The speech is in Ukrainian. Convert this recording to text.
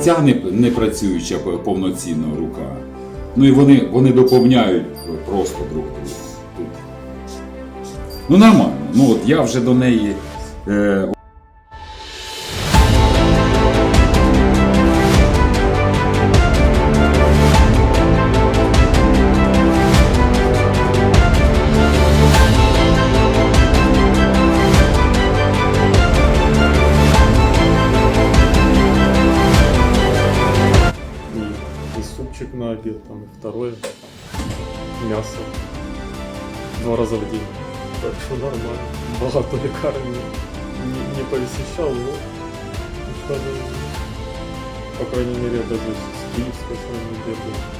Ця не, працююча п- повноцінно рука. Ну і вони, вони доповняють просто друг друга. Ну нормально. Ну от я вже до неї. Е, супчик на обед, там, и второе мясо. Два раза в день. Так что нормально. Багато лекарен не, не посещал, но даже, по крайней мере, даже с киевской стороны держит,